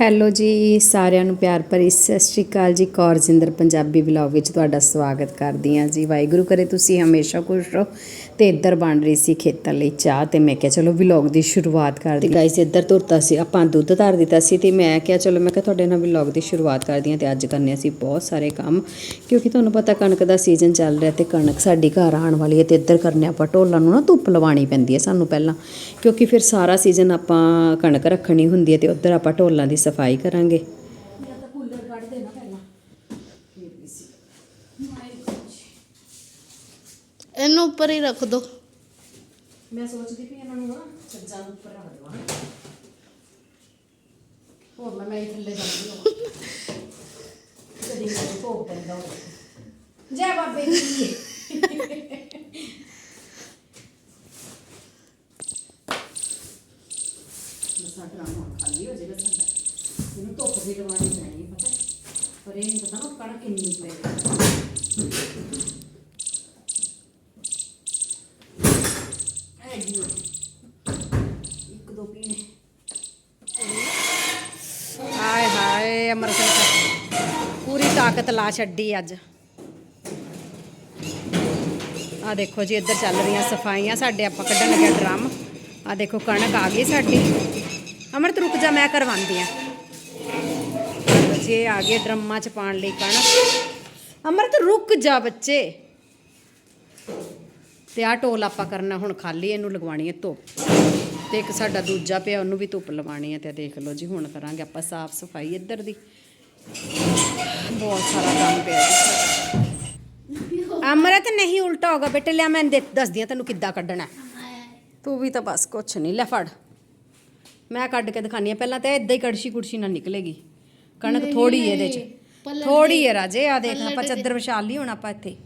Hello ਜੀ, ਸਾਰਿਆਂ ਨੂੰ ਪਿਆਰ ਭਰੀ ਸਤਿ ਸ਼੍ਰੀ ਅਕਾਲ ਜੀ। ਕੌਰਜਿੰਦਰ ਪੰਜਾਬੀ ਵਲੌਗ ਵਿੱਚ ਤੁਹਾਡਾ ਸਵਾਗਤ ਕਰਦੀ ਹਾਂ ਜੀ। ਵਾਹਿਗੁਰੂ ਕਰੇ ਤੁਸੀਂ ਹਮੇਸ਼ਾ ਖੁਸ਼ ਰਹੋ। ਤੇ ਇੱਧਰ ਬਣ ਰਹੀ ਸੀ ਖੇਤਾਂ ਲਈ ਚਾਹ ਤੇ ਮੈਂ ਕਿਹਾ ਚਲੋ ਵਲੌਗ ਦੀ ਸ਼ੁਰੂਆਤ ਕਰਦੇ ਗਾਇਸ ਇੱਧਰ ਤੁਰਤਾ ਸੀ ਆਪਾਂ ਦੁੱਧ ਧਰ ਦਿੱਤਾ ਸੀ ਤੇ ਮੈਂ ਕਿਹਾ ਚਲੋ ਮੈਂ ਕਿਹਾ ਤੁਹਾਡੇ ਨਾਲ ਵਲੌਗ ਦੀ ਸ਼ੁਰੂਆਤ ਕਰਦੀ ਹਾਂ ਤੇ ਅੱਜ ਕਰਨੇ ਅਸੀਂ ਬਹੁਤ ਸਾਰੇ ਕੰਮ ਕਿਉਂਕਿ ਤੁਹਾਨੂੰ ਪਤਾ ਕਣਕ ਦਾ ਸੀਜ਼ਨ ਚੱਲ ਰਿਹਾ ਤੇ ਕਣਕ ਸਾਡੀ ਘਰ ਆਉਣ ਵਾਲੀ ਹੈ ਤੇ ਇੱਧਰ ਕਰਨੇ ਆਪਾਂ ਢੋਲਾਂ ਨੂੰ ਨਾ ਧੁੱਪ ਲਵਾਉਣੀ ਪੈਂਦੀ ਹੈ ਸਾਨੂੰ ਪਹਿਲਾਂ ਕਿਉਂਕਿ ਫਿਰ ਸਾਰਾ ਸੀਜ਼ਨ ਆਪਾਂ ਕਣਕ ਰੱਖਣੀ ਹੁੰਦੀ ਹੈ ਤੇ ਉੱਧਰ ਆਪਾਂ ਢੋਲਾਂ ਦੀ ਸਫ਼ਾਈ ਕਰਾਂਗੇ। ਇਹਨੂੰ ਉੱਪਰ ਹੀ ਰੱਖ ਦੋ। ਮੈਂ ਸੋਚਦੀ ਪਈ ਇਹਨਾਂ ਨੂੰ ਨਾ ਛੱਜਾਂ ਨੂੰ ਉੱਪਰ ਰੱਖ ਦੇਵਾਂ। ਹੋਰ ਮੈਂ ਮੈਂ ਥੱਲੇ ਜਾਂਦੀ ਹਾਂ ਕਦੀ ਕਦੀ ਭੋਗ ਪੈਂਦਾ ਹੋਵੇ। ਜੈ ਬਾਬੇ ਜੀ ਸਾਡਾ ਡਰਾਮਾ ਹੁਣ ਖਾਲੀ ਹੋ ਜਾਏਗਾ ਸਾਡਾ ਇਹਨੂੰ ਧੁੱਪ ਵੀ ਲਵਾਉਣੀ ਪੈਣੀ ਹੈ ਪਤਾ ਪਰ ਇਹ ਨਹੀਂ ਪਤਾ ਨਾ ਕਣਕ ਕਿੰਨੀ ਪਏਗੀ ਹੈਗੀ ਆ। ਇੱਕ ਦੋ ਪੀਣੇ। ਹਾਏ ਹਾਏ ਅਮਰਤ ਨੇ ਪੂਰੀ ਤਾਕਤ ਲਾ ਛੱਡੀ ਅੱਜ। ਆ ਦੇਖੋ ਜੀ, ਇੱਧਰ ਚੱਲ ਰਹੀਆਂ ਸਫਾਈਆਂ, ਸਾਡੇ ਆਪਾਂ ਕੱਢਣ ਲੱਗਿਆ ਡਰਮ। ਆ ਦੇਖੋ, ਕਣਕ ਆ ਗਈ ਸਾਡੀ। ਅਮਰਤ, ਰੁਕ ਜਾ, ਮੈਂ ਕਰਵਾਉਂਦੀ ਆ ਜੀ ਆ ਗਏ ਡਰਮਾਂ ਚ ਪਾਣ ਲਈ ਕਣਕ। ਅਮਰਤ, ਰੁਕ ਜਾ ਬੱਚੇ। ਤੇ ਆ ਟੋਲ ਆਪਾਂ ਕਰਨਾ ਹੁਣ ਖਾਲੀ ਇਹਨੂੰ ਲਗਵਾਣੀ ਹੈ ਧੁੱਪ। ਤੇ ਇੱਕ ਸਾਡਾ ਦੂਜਾ ਪਿਆ ਉਹਨੂੰ ਵੀ ਧੁੱਪ ਲਵਾਣੀ ਹੈ ਤੇ ਦੇਖ ਲਓ ਜੀ ਹੁਣ ਕਰਾਂਗੇ ਆਪਾਂ ਸਾਫ਼ ਸਫ਼ਾਈ ਇੱਧਰ ਦੀ। ਬਹੁਤ ਸਾਰਾ ਕੰਮ ਪਿਆ ਜੀ। ਅਮਰਤ ਨਹੀਂ ਉਲਟਾ ਹੋਗਾ ਬੇਟੇ ਲਿਆ ਮੈਂ ਦੱਸਦੀ ਆ ਤੈਨੂੰ ਕਿੱਦਾਂ ਕੱਢਣਾ। ਹੈ। ਤੂੰ ਵੀ ਤਾਂ ਬਸ ਕੁਛ ਨਹੀਂ ਲੈ ਫੜ। ਮੈਂ ਕੱਢ ਕੇ ਦਿਖਾਨੀ ਆ ਪਹਿਲਾਂ ਤਾਂ ਇਦਾਂ ਹੀ ਕੜਛੀ ਕੁੜਛੀ ਨਾਲ ਨਿਕਲੇਗੀ। ਕਣਕ ਥੋੜੀ ਇਹਦੇ ਚ। ਥੋੜੀ ਹੈ ਰਾਜੇ ਆ ਦੇਖ ਆਪਾਂ ਚੱਦਰ ਵਿਛਾ ਲਈ ਹੁਣ ਆਪਾਂ ਇੱਥੇ।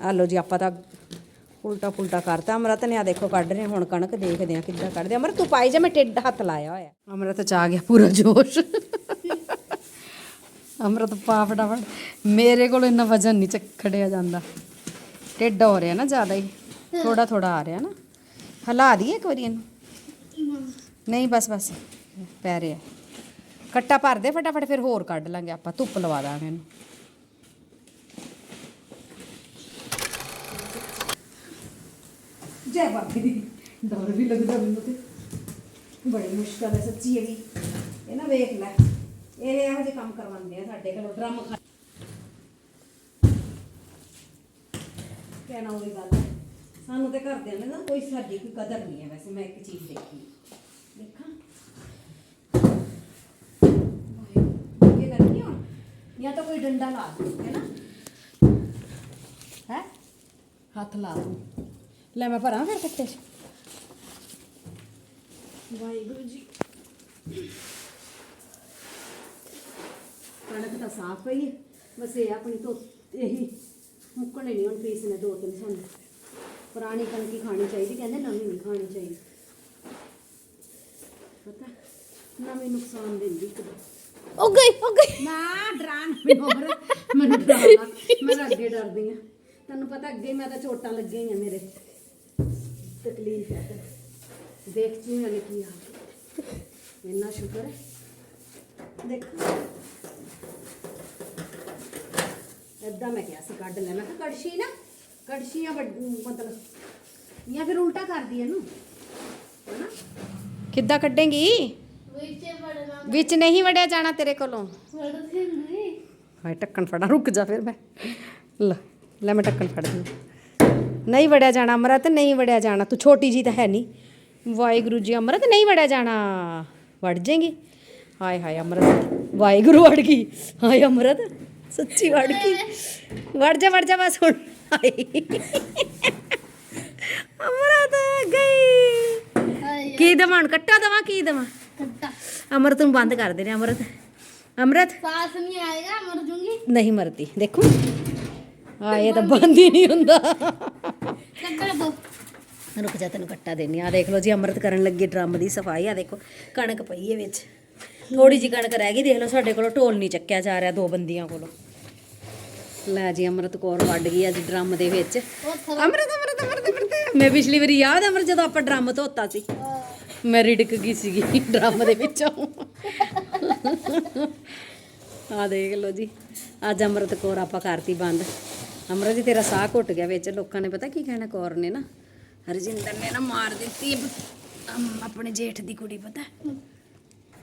ਆ ਲੋ ਜੀ ਆਪਾਂ ਤਾਂ ਉਲਟਾ ਪੁਲਟਾ ਕਰਤਾ। ਅਮਰਤ ਨੇ ਆ ਦੇਖੋ, ਕੱਢ ਰਹੇ ਹੁਣ ਕਣਕ ਦੇਖਦੇ ਆ ਕਿੱਦਾਂ ਕੱਢਦੇ ਅਮਰਤ, ਤੂੰ ਪਾਈ ਜਾ, ਮੈਂ ਟਿੱਡ ਹੱਥ ਲਾਇਆ ਹੋਇਆ। ਅਮਰਤ ਚ ਆ ਗਿਆ, ਪੂਰਾ ਜੋਸ਼। ਅਮਰਤ, ਪਾ ਫਟਾਫਟ। ਮੇਰੇ ਕੋਲ ਇੰਨਾ ਵਜਨ ਨਹੀਂ ਚੱਕੜਿਆ ਜਾਂਦਾ। ਟਿੱਡ ਹੋ ਰਿਹਾ ਨਾ ਜ਼ਿਆਦਾ ਹੀ। ਥੋੜਾ ਥੋੜਾ ਆ ਰਿਹਾ ਨਾ। ਹਲਾ ਦਈਏ ਇੱਕ ਵਾਰੀ ਇਹਨੂੰ। ਨਹੀਂ, ਬਸ ਬਸ। ਪੈ ਰਿਹਾ। ਕੱਟਾ ਭਰ ਦੇ ਫਟਾਫਟ, ਫਿਰ ਹੋਰ ਕੱਢ ਲਾਂਗੇ ਆਪਾਂ। ਧੁੱਪ ਲਵਾ ਦਾਂਗੇ ਇਹਨੂੰ। ਜੈ ਬਾਬੇ ਦੀ ਡਰ ਵੀ ਲੱਗਦਾ ਮੈਨੂੰ ਤੇ ਬੜੀ ਮੁਸ਼ਕਲ ਹੈ ਸੱਚੀ ਇਹ ਵੀ ਇਹ ਨਾ ਵੇਖ ਲੈ ਇਹ ਇਹੋ ਜਿਹੇ ਕੰਮ ਕਰਵਾਉਂਦੇ ਆ ਸਾਡੇ ਕੋਲ ਡਰਮ ਖਾ ਕਹਿਣਾ ਉਹੀ ਗੱਲ ਹੈ। ਸਾਨੂੰ ਤੇ ਘਰਦਿਆਂ ਨੇ ਨਾ ਕੋਈ ਸਾਡੀ ਕੋਈ ਕਦਰ ਨਹੀਂ ਹੈ ਵੈਸੇ ਮੈਂ ਇੱਕ ਚੀਜ਼ ਦੇਖੀ ਦੇਖਾਂ ਵਾਹਿਗੁਰੂ, ਇਹ ਕਰਨੀ ਹੁਣ ਜਾਂ ਤਾਂ ਕੋਈ ਡੰਡਾ ਲਾ ਦੇ ਹੈ ਨਾ ਹੈ ਹੱਥ ਲਾ ਮੈਂ ਭਰਾਂ ਫਿਰ ਕੱਟੇ ਚ। ਵਾਹਿਗੁਰੂ ਜੀ। ਕਣਕ ਤਾਂ ਸਾਫ਼ ਪਈ ਹੈ। ਬਸ ਇਹ ਆਪਣੀ ਤੋਂ ਇਹੀ ਮੁੱਕਣੇ ਨਹੀਂ ਹੁਣ ਪੀਸ ਨੇ ਦੋ ਤਿੰਨ ਸਾਨੂੰ। ਪੁਰਾਣੀ ਕਣਕ ਹੀ ਖਾਣੀ ਚਾਹੀਦੀ ਕਹਿੰਦੇ ਨਵੀਂ ਨਹੀਂ ਖਾਣੀ ਚਾਹੀਦੀ। ਪਤਾ ਨਵੀਂ ਨੁਕਸਾਨ ਦਿੰਦੀ ਇੱਕ ਉਹ ਗਈ ਉਹ ਗਈ। ਨਾ ਡਰਾਂ ਮੈਨੂੰ ਹੋਰ। ਮੈਨੂੰ ਡਰ ਲੱਗ ਮੈਂ ਤਾਂ ਅੱਗੇ ਡਰਦੀ ਆ ਤੈਨੂੰ ਪਤਾ ਅੱਗੇ ਮੈਂ ਤਾਂ ਚੋਟਾਂ ਲੱਗੀਆਂ ਹੀ ਆ ਮੇਰੇ। ਤਕਲੀਫ ਹੈ ਤੇ ਦੇਖ ਚੂਹੀਆਂ ਨੇ ਕੀ ਹਾਲ ਇੰਨਾ ਸ਼ੁਕਰ ਹੈ। ਦੇਖ। ਏਦਾਂ ਮੈਂ ਕਿਹਾ ਸੀ ਕੱਢ ਲੈ। ਮੈਂ ਕਿਹਾ ਕੜਛੀ ਨਾ ਕੜਛੀਆਂ ਮਤਲਬ ਜਾਂ ਫਿਰ ਉਲਟਾ ਕਰਦੀ ਇਹਨੂੰ। ਹੈਨਾ? ਕਿੱਦਾਂ ਕੱਢੇਂਗੀ? ਵਿੱਚ ਵੜਨਾ। ਵਿੱਚ ਨਹੀਂ ਵੜਿਆ ਜਾਣਾ ਤੇਰੇ ਕੋਲੋਂ। ਵੜਦੇ ਨਹੀਂ ਹਾਏ ਟੱਕਣ ਫੜਾ ਰੁਕ ਜਾ ਫਿਰ ਮੈਂ। ਲੈ ਲੈ ਮੈਂ ਟੱਕਣ ਫੜਦੀ ਹਾਂ। ਨਹੀਂ ਵੜਿਆ ਜਾਣਾ ਅਮਰਤ ਨਹੀਂ ਵੜਿਆ ਜਾਣਾ। ਤੂੰ ਛੋਟੀ ਜੀ ਤਾਂ ਹੈ ਨਹੀਂ। ਵਾਹਿਗੁਰੂ ਜੀ ਅਮਰਤ ਨਹੀਂ ਵੜਿਆ ਜਾਣਾ। ਵੜ ਜਾਏਗੀ। ਹਾਏ ਹਾਏ ਅਮਰਤ ਵਾਹਿਗੁਰੂ ਵੜ ਗਈ। ਹਾਏ ਅਮਰਤ ਸੱਚੀ ਵੜ ਗਈ। ਵੜ ਜਾ ਵੜ ਜਾ ਬਸ ਹੁਣ ਅਮਰਤ ਗਈ। ਕੀ ਦਵਾਂ ਕੱਟਾ ਦਵਾਂ ਕੀ ਦਵਾਂ? ਕੱਟਾ। ਅਮਰਤ ਨੂੰ ਬੰਦ ਕਰ ਦੇ ਨੇ ਅਮਰਤ। ਅਮਰਤ? ਸਾਸ ਨਹੀਂ ਆਏਗਾ ਮਰ ਜੂੰਗੀ। ਨਹੀਂ ਮਰਦੀ। ਦੇਖੋ। ਆ ਇਹ ਤਾਂ ਬੰਦ ਹੀ ਨਹੀਂ ਹੁੰਦਾ। ਕੱਟਾ ਦੋ ਰੁਕ ਜਾ, ਤੈਨੂੰ ਕੱਟਾ ਦੇਣੀ ਆ। ਦੇਖ ਲਓ ਜੀ, ਅੰਮ੍ਰਿਤ ਕਰਨ ਲੱਗੇ ਡਰਮ ਦੀ ਸਫ਼ਾਈ। ਆ ਦੇਖੋ, ਕਣਕ ਪਈ ਹੈ ਵਿੱਚ। ਥੋੜੀ ਜੀ ਕਣਕ ਰਹਿ ਗਈ, ਦੇਖ ਲਓ, ਸਾਡੇ ਕੋਲੋਂ ਢੋਲ ਨਹੀਂ ਚੱਕਿਆ ਜਾ ਰਿਹਾ ਦੋ ਬੰਦੀਆਂ ਕੋਲੋਂ। ਲੈ ਜੀ, ਅੰਮ੍ਰਿਤ ਕੌਰ ਵੱਢ ਗਈ ਅੱਜ ਡਰਮ ਦੇ ਵਿੱਚ। ਉਹ ਅੰਮ੍ਰਿਤ ਅੰਮ੍ਰਿਤ ਅੰਮ੍ਰਿਤ। ਮੈਂ ਪਿਛਲੀ ਵਾਰੀ ਯਾਦ ਅੰਮ੍ਰਿਤ, ਜਦੋਂ ਆਪਾਂ ਡਰਮ ਧੋਤਾ ਸੀ। ਮੈਂ ਰਿੜਕ ਗਈ ਸੀਗੀ ਡਰਮ ਦੇ ਵਿੱਚੋਂ। ਆ ਦੇਖ ਲਓ ਜੀ, ਅੱਜ ਅੰਮ੍ਰਿਤ ਕੌਰ ਆਪਾਂ ਕਰਤੀ ਬੰਦ। ਅੰਮ੍ਰਿਤ ਜੀ ਤੇਰਾ ਸਾਹ ਘੁੱਟ ਗਿਆ ਵਿੱਚ ਲੋਕਾਂ ਨੇ ਪਤਾ ਕੀ ਕਹਿਣਾ ਕੌਰ ਨੇ ਨਾ ਹਰਜਿੰਦਰ ਨੇ ਨਾ ਮਾਰ ਦਿੱਤੀ ਅਮ, ਆਪਣੇ ਜੇਠ ਦੀ ਕੁੜੀ ਪਤਾ?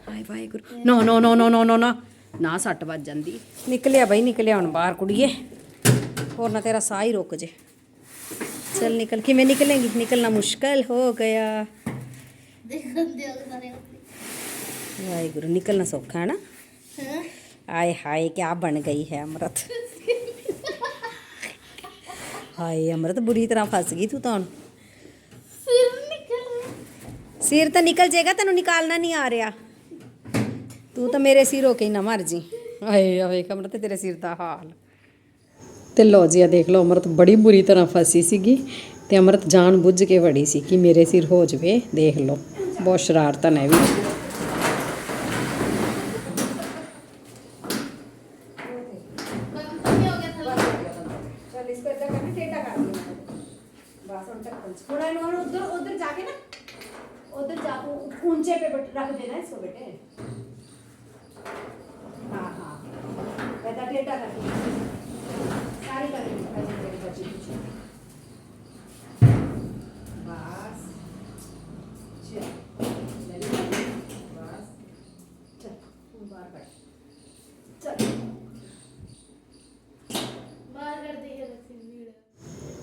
ਹਾਏ ਵਾਹਿਗੁਰੂ। ਨੋ ਨੋ ਨੋ ਨੋ ਨੋ ਨੋ ਨਾ ਨਾ ਸੱਟ ਵੱਜ ਜਾਂਦੀ। ਨਿਕਲਿਆ ਬਈ ਨਿਕਲਿਆ ਹੁਣ ਬਾਹਰ ਕੁੜੀਏ। ਹੋਰ ਨਾ ਤੇਰਾ ਸਾਹ ਹੀ ਰੁਕ ਜੇ। ਚਲ ਨਿਕਲ ਕਿਵੇਂ ਨਿਕਲੇਂਗੀ? ਨਿਕਲਣਾ ਮੁਸ਼ਕਲ ਹੋ ਗਿਆ। ਦੇਖਣ ਦਿਓ ਸਾਰੇ ਵਾਹਿਗੁਰੂ ਨਿਕਲਣਾ ਸੌਖਾ ਹੈ ਨਾ? ਹਾਂ। ਆਏ ਹਾਏ ਕੀ ਬਣ ਗਈ ਹੈ ਅੰਮ੍ਰਿਤ। ਹਾਏ ਅੰਮ੍ਰਿਤ ਬੁਰੀ ਤਰ੍ਹਾਂ ਫਸ ਗਈ ਤੂੰ ਤਾਂ ਹੁਣ। ਫਿਰ ਨਿਕਲ ਸਿਰ ਤਾਂ ਨਿਕਲ ਜਾਏਗਾ ਤੈਨੂੰ ਨਿਕਾਲਣਾ ਨਹੀਂ ਆ ਰਿਹਾ। ਤੂੰ ਤਾਂ ਮੇਰੇ ਸਿਰ ਹੋ ਕੇ ਨਾ ਮਰ ਜੀ। ਹਾਏ ਆਵੇ ਅੰਮ੍ਰਿਤ ਤੇਰੇ ਸਿਰ ਦਾ ਹਾਲ। ਤੇ ਲੋ ਜੀ ਆ ਦੇਖ ਲਓ ਅੰਮ੍ਰਿਤ ਬੜੀ ਬੁਰੀ ਤਰ੍ਹਾਂ ਫਸੀ ਸੀਗੀ ਤੇ ਅੰਮ੍ਰਿਤ ਜਾਣ ਬੁੱਝ ਕੇ ਵੜੀ ਸੀ ਕਿ ਮੇਰੇ ਸਿਰ ਹੋ ਜਵੇ। ਦੇਖ ਲਓ ਬਹੁਤ ਸ਼ਰਾਰਤਾਂ ਨੇ ਵੀ ਬੰਦ ਹੋ ਗਿਆ ਥੱਲੇ मतलब इसको इतना करके टेढ़ा कर देना बस उन तक पहुंच थोड़ा इन्होंने उधर उधर जाके ना उधर जाको ऊंचे पे रख देना इसको बेटे हाँ हाँ इतना टेढ़ा करके सारी करनी बची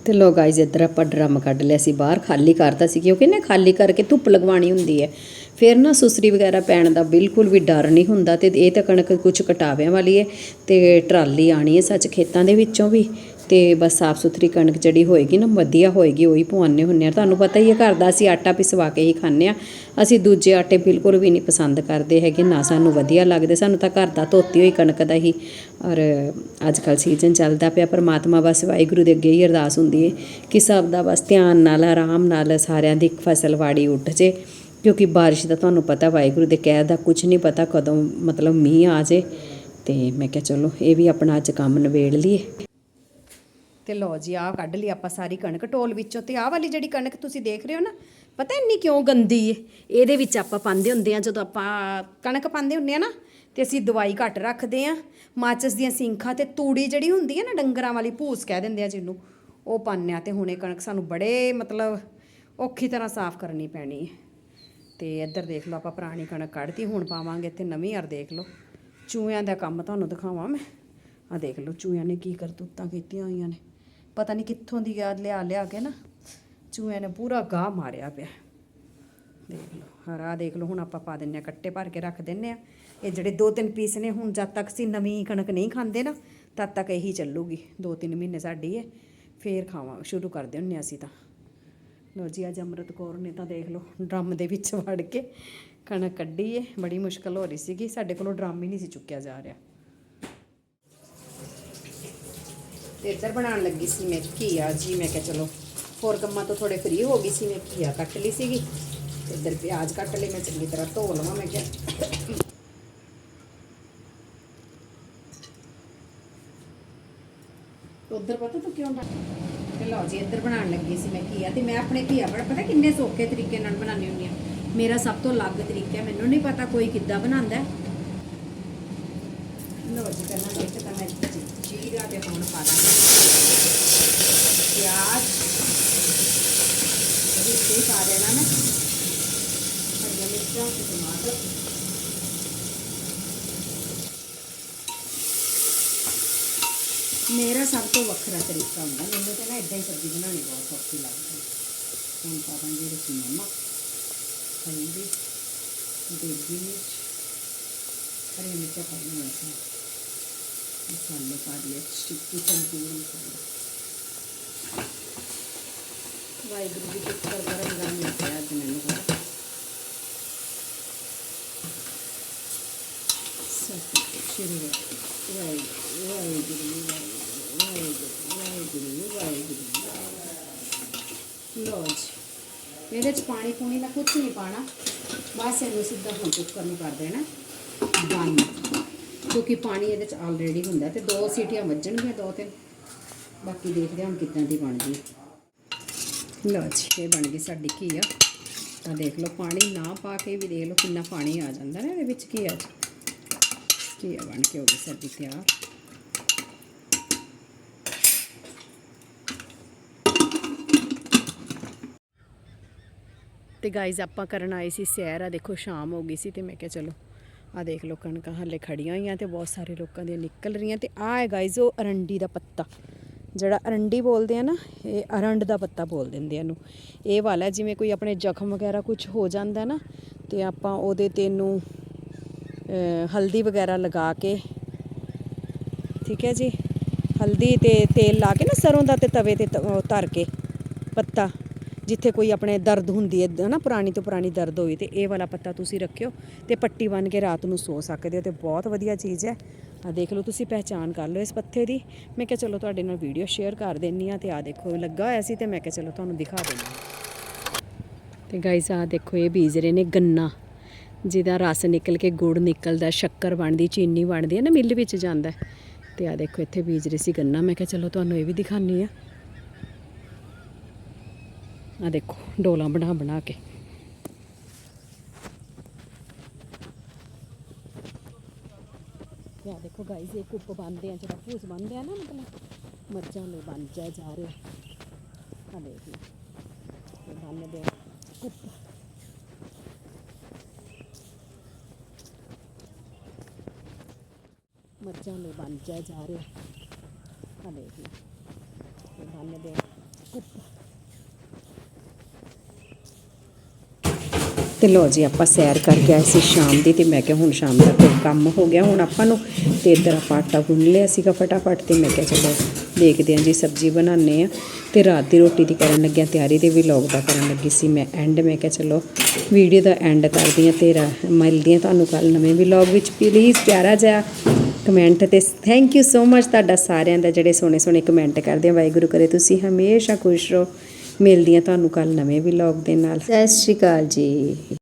ਤੇ ਲੋ ਗਾਇਜ਼ ਇੱਧਰ ਆਪਾਂ ਡਰਮ ਕੱਢ ਲਿਆ ਸੀ ਬਾਹਰ, ਖਾਲੀ ਕਰਤਾ ਸੀ ਕਿਉਂਕਿ ਨਾ ਖਾਲੀ ਕਰਕੇ ਧੁੱਪ ਲਗਵਾਣੀ ਹੁੰਦੀ ਹੈ। ਫਿਰ ਨਾ ਸੁਸਰੀ ਵਗੈਰਾ ਪੈਣ ਦਾ ਬਿਲਕੁਲ ਵੀ ਡਰ ਨਹੀਂ ਹੁੰਦਾ ਤੇ ਇਹ ਤਾਂ ਕਣਕ ਕੁਝ ਕਟਾਵਿਆਂ ਵਾਲੀ ਹੈ ਤੇ ਟਰਾਲੀ ਆਣੀ ਹੈ ਸੱਚ ਖੇਤਾਂ ਦੇ ਵਿੱਚੋਂ ਵੀ। ਤੇ ਬਸ ਸਾਫ਼ ਸੁਥਰੀ ਕਣਕ ਜਿਹੜੀ ਹੋਏਗੀ ਨਾ, ਵਧੀਆ ਹੋਏਗੀ, ਉਹੀ ਪਵਾਉਂਦੇ ਹੁੰਨੇ ਆ ਤੁਹਾਨੂੰ ਪਤਾ ਹੀ ਹੈ, ਘਰ ਦਾ ਅਸੀਂ ਆਟਾ ਪਿਸਵਾ ਕੇ ਹੀ ਖਾਂਦੇ ਆ ਅਸੀਂ ਦੂਜੇ ਆਟੇ ਬਿਲਕੁਲ ਵੀ ਨਹੀਂ ਪਸੰਦ ਕਰਦੇ ਹੈਗੇ, ਨਾ ਸਾਨੂੰ ਵਧੀਆ ਲੱਗਦੇ। ਸਾਨੂੰ ਤਾਂ ਘਰ ਦਾ ਧੋਤੀ ਹੋਈ ਕਣਕ ਦਾ ਹੀ ਔਰ ਅੱਜ ਕੱਲ ਸੀਜ਼ਨ ਚੱਲਦਾ ਪਿਆ। ਪਰਮਾਤਮਾ ਬਸ ਵਾਹਿਗੁਰੂ ਦੇ ਅੱਗੇ ਹੀ ਅਰਦਾਸ ਹੁੰਦੀ ਹੈ ਕਿ ਸਭ ਦਾ ਬਸ ਧਿਆਨ ਨਾਲ, ਆਰਾਮ ਨਾਲ ਸਾਰਿਆਂ ਦੀ ਫਸਲ ਵਾੜੀ ਉੱਠ ਜੇ। ਕਿਉਂਕਿ ਬਾਰਿਸ਼ ਦਾ ਤੁਹਾਨੂੰ ਪਤਾ ਵਾਹਿਗੁਰੂ ਦੇ ਕਹਿ ਦਾ ਕੁਝ ਨਹੀਂ ਪਤਾ ਕਦੋਂ ਮਤਲਬ ਮੀਂਹ ਆ ਜੇ। ਤੇ ਮੈਂ ਕਿਹਾ ਚਲੋ, ਇਹ ਵੀ ਆਪਣਾ ਅੱਜ ਕੰਮ ਨਿਬੇੜ ਲਈਏ। ਤੇ ਲਓ ਜੀ, ਆਹ ਕੱਢ ਲਈ ਆਪਾਂ ਸਾਰੀ ਕਣਕ, ਢੋਲ ਵਿੱਚੋਂ ਤੇ ਆਹ ਵਾਲੀ ਜਿਹੜੀ ਕਣਕ ਤੁਸੀਂ ਦੇਖ ਰਹੇ ਹੋ ਨਾ, ਪਤਾ ਇੰਨੀ ਕਿਉਂ ਗੰਦੀ ਏ? ਇਹਦੇ ਵਿੱਚ ਆਪਾਂ ਪਾਉਂਦੇ ਹੁੰਦੇ ਆ ਜਦੋਂ ਆਪਾਂ ਕਣਕ ਪਾਉਂਦੇ ਹੁੰਦੇ ਆ ਨਾ, ਤੇ ਅਸੀਂ ਦਵਾਈ ਘੱਟ ਰੱਖਦੇ ਆ ਮਾਚਸ ਦੀਆਂ ਸਿੰਖਾਂ ਤੇ ਤੂੜੀ ਜਿਹੜੀ ਹੁੰਦੀ ਹੈ ਨਾ, ਡੰਗਰਾਂ ਵਾਲੀ ਭੂਸ ਕਹਿ ਦਿੰਦੇ ਆ ਜਿਹਨੂੰ, ਉਹ ਪਾਉਂਦੇ ਆ ਤੇ ਹੁਣ ਇਹ ਕਣਕ ਸਾਨੂੰ ਬੜੇ ਮਤਲਬ ਔਖੀ ਤਰ੍ਹਾਂ ਸਾਫ਼ ਕਰਨੀ ਪੈਣੀ ਹੈ ਤੇ ਇੱਧਰ ਦੇਖ ਲਓ ਆਪਾਂ, ਪੁਰਾਣੀ ਕਣਕ ਕੱਢਤੀ, ਹੁਣ ਪਾਵਾਂਗੇ ਤੇ ਨਵੀਂ ਯਾਰ ਦੇਖ ਲਓ, ਚੂਹਿਆਂ ਦਾ ਕੰਮ ਤੁਹਾਨੂੰ ਦਿਖਾਵਾਂ ਮੈਂ। ਆ ਦੇਖ ਲਓ, ਚੂਹਿਆਂ ਨੇ ਕੀ ਕਰਤੂਤਾਂ ਕੀਤੀਆਂ ਹੋਈਆਂ ਨੇ। ਪਤਾ ਨਹੀਂ ਕਿੱਥੋਂ ਦੀ ਯਾਦ ਲਿਆ ਲਿਆ ਕੇ ਨਾ ਚੂਹਿਆਂ ਨੇ ਪੂਰਾ ਗਾਹ ਮਾਰਿਆ ਪਿਆ। ਦੇਖ ਲਓ ਹਰਾ ਦੇਖ ਲਓ, ਹੁਣ ਆਪਾਂ ਪਾ ਦਿੰਨੇ ਆ ਕੱਟੇ ਭਰ ਕੇ ਰੱਖ ਦਿੰਨੇ ਆ ਇਹ ਜਿਹੜੇ ਦੋ ਤਿੰਨ ਪੀਸ ਨੇ, ਹੁਣ ਜਦ ਤੱਕ ਅਸੀਂ ਨਵੀਂ ਕਣਕ ਨਹੀਂ ਖਾਂਦੇ ਨਾ, ਤਦ ਤੱਕ ਇਹੀ ਚੱਲੂਗੀ। ਦੋ ਤਿੰਨ ਮਹੀਨੇ ਸਾਡੀ ਹੈ ਫੇਰ ਖਾਵਾਂ, ਸ਼ੁਰੂ ਕਰਦੇ ਹੁੰਨੇ ਅਸੀਂ ਤਾਂ। ਲੋ ਜੀ, ਅੱਜ ਅੰਮ੍ਰਿਤ ਕੌਰ ਨੇ ਤਾਂ ਦੇਖ ਲਓ, ਡਰਮ ਦੇ ਵਿੱਚ ਵੜ ਕੇ ਕਣਕ ਕੱਢੀ ਏ। ਬੜੀ ਮੁਸ਼ਕਲ ਹੋ ਰਹੀ ਸੀਗੀ, ਸਾਡੇ ਕੋਲੋਂ ਡਰਮ ਹੀ ਨਹੀਂ ਸੀ ਚੁੱਕਿਆ ਜਾ ਰਿਹਾ। ਤੇ ਇੱਧਰ ਬਣਾਉਣ ਲੱਗੀ ਸੀ ਮੈਂ ਘੀਆ ਜੀ, ਮੈਂ ਕਿਹਾ ਚਲੋ ਹੋਰ ਕੰਮਾਂ ਤੋਂ ਥੋੜੇ ਫ੍ਰੀ ਹੋ ਗਈ ਸੀ, ਮੈਂ ਘੀਆ ਕੱਟ ਲਈ ਸੀਗੀ। ਇੱਧਰ ਪਿਆਜ਼ ਕੱਟ ਲਈ ਮੈਂ ਚੰਗੀ ਤਰ੍ਹਾਂ ਧੋ ਲਵਾਂ, ਮੈਂ ਕਿਹਾ। ਉਧਰ ਪਤਾ ਤੂੰ ਕਿਉਂ ਤੇ ਲਓ ਜੀ, ਇੱਧਰ ਬਣਾਉਣ ਲੱਗੀ ਸੀ ਮੈਂ ਘੀਆ ਤੇ ਮੈਂ ਆਪਣੇ ਘੀਆ ਬੜਾ ਪਤਾ ਕਿੰਨੇ ਸੌਖੇ ਤਰੀਕੇ ਨਾਲ ਬਣਾਉਣੀ ਹੁੰਦੀ ਆ। ਮੇਰਾ ਸਭ ਤੋਂ ਅਲੱਗ ਤਰੀਕਾ, ਮੈਨੂੰ ਨਹੀਂ ਪਤਾ ਕੋਈ ਕਿੱਦਾਂ ਬਣਾਉਂਦਾ। ਲਓ ਜੀ, ਪਹਿਲਾਂ ਵਿੱਚ ਤਾਂ ਮੈਂ ਜੀਰਾ ਤੇ ਹੁਣ ਪਾ ਦਾਂਗੀ। ਪਿਆਜ਼। ਇਹ ਤੇ ਪਾ ਦੇਣਾ ਮੈਂ। ਹਰੀਆਂ ਮਿਰਚਾਂ ਤੇ ਟਮਾਟਰ। ਮੇਰਾ ਸਭ ਤੋਂ ਵੱਖਰਾ ਤਰੀਕਾ ਹੁੰਦਾ। ਮੈਨੂੰ ਤਾਂ ਨਾ ਇਦਾਂ ਹੀ ਸਬਜ਼ੀ ਬਣਾਉਣੀ ਬਹੁਤ ਸੌਖੀ ਲੱਗਦੀ। ਹੁਣ ਪਾ ਦਾਂਗੇ ਵਿੱਚ ਨਮਕ ਹਲਦੀ ਦੇਗੀ ਮਿਰਚ, ਹਰੀ ਮਿਰਚਾਂ ਪਾਉਣੀਆਂ ਸੀ। ਮਸਾਲੇ ਪਾ ਦਿਏ ਕਿਚਨ ਕਿੰਗ ਮਸਾਲਾ ਵਾਹਿਗੁਰੂ ਜੀ ਕਿਰਪਾ ਕਰਨ ਦਾ ਮਿਲਿਆ ਅੱਜ ਮੈਨੂੰ ਹੋਰ ਸਤਿ ਵਾਹਿਗੁਰੂ ਵਾਹਿਗੁਰੂ ਵਾਹਿਗੁਰੂ ਵਾਹਿਗੁਰੂ ਵਾਹਿਗੁਰੂ ਲੋ ਜੀ ਇਹਦੇ ਚ ਪਾਣੀ ਪੂਣੀ ਦਾ ਕੁਝ ਨਹੀਂ ਪਾਣਾ ਬਸ ਇਹਨੂੰ ਸਿੱਧਾ ਹੁਣ ਕੁੱਕਰ ਨੂੰ ਕਰ ਦੇਣਾ ਬੰਦ ਕਿਉਂਕਿ ਪਾਣੀ ਇਹਦੇ ਚ ਆਲਰੇਡੀ ਹੁੰਦਾ ਤੇ ਦੋ ਸੀਟੀਆਂ ਵੱਜਣਗੀਆਂ ਦੋ ਤਿੰਨ। ਬਾਕੀ ਦੇਖਦੇ ਹਾਂ ਹੁਣ ਕਿੱਦਾਂ ਦੀ ਬਣਦੀ ਲਓ ਜੀ, ਇਹ ਬਣ ਗਈ ਸਾਡੀ ਘੀਆ ਆ। ਦੇਖ ਲਓ, ਪਾਣੀ ਨਾ ਪਾ ਕੇ ਵੀ ਦੇਖ ਲਓ ਕਿੰਨਾ ਪਾਣੀ ਆ ਜਾਂਦਾ ਨਾ ਇਹਦੇ ਵਿੱਚ ਕੀ ਆ। ਘੀਆ ਬਣ ਕੇ ਹੋ ਗਈ ਸਾਡੀ ਤਿਆਰ। ਤੇ ਗਾਈਜ਼ ਆਪਾਂ ਕਰਨ ਆਏ ਸੀ ਸੈਰ, ਆ ਦੇਖੋ ਸ਼ਾਮ ਹੋ ਗਈ ਸੀ ਤੇ ਮੈਂ ਕਿਹਾ ਚਲੋ ਆ ਦੇਖ ਲਓ ਕਣਕਾਂ ਹੱਲੇ ਖੜੀਆਂ ਹੋਈਆਂ ਤੇ ਬਹੁਤ ਸਾਰੇ ਲੋਕਾਂ ਦੀਆਂ ਨਿਕਲ ਰਹੀਆਂ ਤੇ ਆ ਹੈ ਗਾਈਜ਼ ਉਹ ਅਰੰਡੀ ਦਾ ਪੱਤਾ। ਜਿਹੜਾ ਅਰੰਡੀ ਬੋਲਦੇ ਆ ਨਾ, ਇਹ ਅਰੰਡ ਦਾ ਪੱਤਾ ਬੋਲ ਦਿੰਦੇ ਇਹਨੂੰ। ਇਹ ਵਾਲਾ ਜਿਵੇਂ ਕੋਈ ਆਪਣੇ ਜ਼ਖਮ ਵਗੈਰਾ ਕੁਝ ਹੋ ਜਾਂਦਾ ਨਾ, ਤੇ ਆਪਾਂ ਉਹਦੇ ਤੇ ਨੂੰ ਹਲਦੀ ਵਗੈਰਾ ਲਗਾ ਕੇ, ਠੀਕ ਹੈ ਜੀ? ਹਲਦੀ ਤੇ ਤੇਲ ਲਾ ਕੇ ਨਾ ਸਰੋਂ ਦਾ ਤੇ ਤਵੇ ਤੇ ਤ- ਧਰ ਕੇ ਪੱਤਾ। ਜਿੱਥੇ ਕੋਈ ਆਪਣੇ ਦਰਦ ਹੁੰਦੀ ਹੈ ਨਾ ਪੁਰਾਣੀ ਤੋਂ ਪੁਰਾਣੀ ਦਰਦ ਹੋਈ ਤੇ ਇਹ ਵਾਲਾ ਪੱਤਾ ਤੁਸੀਂ ਰੱਖਿਓ ਤੇ ਪੱਟੀ ਬੰਨ ਕੇ ਰਾਤ ਨੂੰ ਸੋ ਸਕਦੇ ਹੋ ਤੇ ਬਹੁਤ ਵਧੀਆ ਚੀਜ਼ ਹੈ। ਆ ਦੇਖ ਲਓ, ਤੁਸੀਂ ਪਹਿਚਾਨ ਕਰ ਲਓ ਇਸ ਪੱਤੇ ਦੀ। ਮੈਂ ਕਿਹਾ ਚਲੋ ਤੁਹਾਡੇ ਨਾਲ ਵੀਡੀਓ ਸ਼ੇਅਰ ਕਰ ਦਿੰਨੀ ਆ ਤੇ ਆ ਦੇਖੋ, ਲੱਗਾ ਹੋਇਆ ਸੀ ਤੇ ਮੈਂ ਕਿਹਾ ਚਲੋ ਤੁਹਾਨੂੰ ਦਿਖਾ ਦਿੰਦੀ ਤੇ ਗਾਇਸ ਆ ਦੇਖੋ, ਇਹ ਬੀਜ ਰਹੇ ਨੇ ਗੰਨਾ, ਜਿਹਦਾ ਰਸ ਨਿਕਲ ਕੇ ਗੁੜ ਨਿਕਲਦਾ, ਸ਼ੱਕਰ ਬਣਦੀ, ਚੀਨੀ ਬਣਦੀ ਹੈ ਨਾ ਮਿੱਲ ਵਿੱਚ ਜਾਂਦਾ। ਹੈ। ਤੇ ਆ ਦੇਖੋ, ਇੱਥੇ ਬੀਜ ਰਹੇ ਸੀ ਗੰਨਾ। ਮੈਂ ਕਿਹਾ ਚਲੋ, ਤੁਹਾਨੂੰ ਇਹ ਵੀ ਦਿਖਾਨੀ ਆ ਆ ਦੇਖੋ, ਡੋਲਾ ਬਣਾ ਬਣਾ ਕੇ। ਤੇ ਆ ਦੇਖੋ ਗਾਈਸ ਇਹ ਕੁੱਪ ਬੰਨਦੇ ਆ, ਜਿਹੜਾ ਭੂਸ ਬੰਨਦੇ ਆ ਨਾ, ਮਤਲਬ ਮਰਚਾਂ ਨੂੰ ਬਣ ਜਾ ਜਾ ਰਿਹਾ। ਆ ਦੇਖ ਲਓ ਬੰਨਦੇ ਆ ਕੁੱਪ। ਮਰਚਾਂ ਲਈ ਬਣ ਜਾ ਜਾ ਰਿਹਾ। ਆ ਦੇਖ ਲਓ ਬੰਨਦੇ ਕੁੱਪ। ਤੇ ਲੋ ਜੀ, ਆਪਾਂ ਸੈਰ ਕਰਕੇ ਆਏ ਸੀ ਸ਼ਾਮ ਦੀ ਤੇ ਮੈਂ ਕਿਹਾ ਹੁਣ ਸ਼ਾਮ ਦਾ ਕੋਈ ਕੰਮ ਹੋ ਗਿਆ, ਹੁਣ ਆਪਾਂ ਨੂੰ ਤੇ ਇੱਧਰ ਆਪਾਂ ਆਟਾ ਗੁੰਨ ਲਿਆ ਸੀਗਾ ਫਟਾਫਟ ਤੇ ਮੈਂ ਕਿਹਾ ਚਲੋ ਦੇਖਦੇ ਹਾਂ ਜੀ, ਸਬਜ਼ੀ ਬਣਾਉਂਦੇ ਆ ਤੇ ਰਾਤ ਦੀ ਰੋਟੀ ਦੀ ਕਰਨ ਲੱਗਿਆ, ਤਿਆਰੀ ਤੇ ਵੀ ਦਾ ਕਰਨ ਲੱਗੀ ਸੀ ਮੈਂ ਐਂਡ ਮੈਂ ਕਿਹਾ ਚਲੋ ਵੀਡੀਓ ਦਾ ਐਂਡ ਕਰਦੀ ਹਾਂ ਤੇਰਾ ਮਿਲਦੀ ਹਾਂ ਤੁਹਾਨੂੰ ਕੱਲ ਨਵੇਂ ਵਲੌਗ ਵਿੱਚ ਪਲੀਜ਼ ਪਿਆਰਾ ਜਿਹਾ ਕਮੈਂਟ ਤੇ ਥੈਂਕ ਯੂ ਸੋ ਮਚ ਤੁਹਾਡਾ ਸਾਰਿਆਂ ਦਾ ਜਿਹੜੇ ਸੋਹਣੇ ਸੋਹਣੇ ਕਮੈਂਟ ਕਰਦੇ ਆ, ਵਾਹਿਗੁਰੂ ਕਰੇ ਤੁਸੀਂ ਹਮੇਸ਼ਾ ਖੁਸ਼ ਰਹੋ। ਮਿਲਦੀ ਹਾਂ ਤੁਹਾਨੂੰ ਕੱਲ੍ਹ ਨਵੇਂ ਵਲੌਗ ਦੇ ਨਾਲ। ਸਤਿ ਸ਼੍ਰੀ ਅਕਾਲ ਜੀ।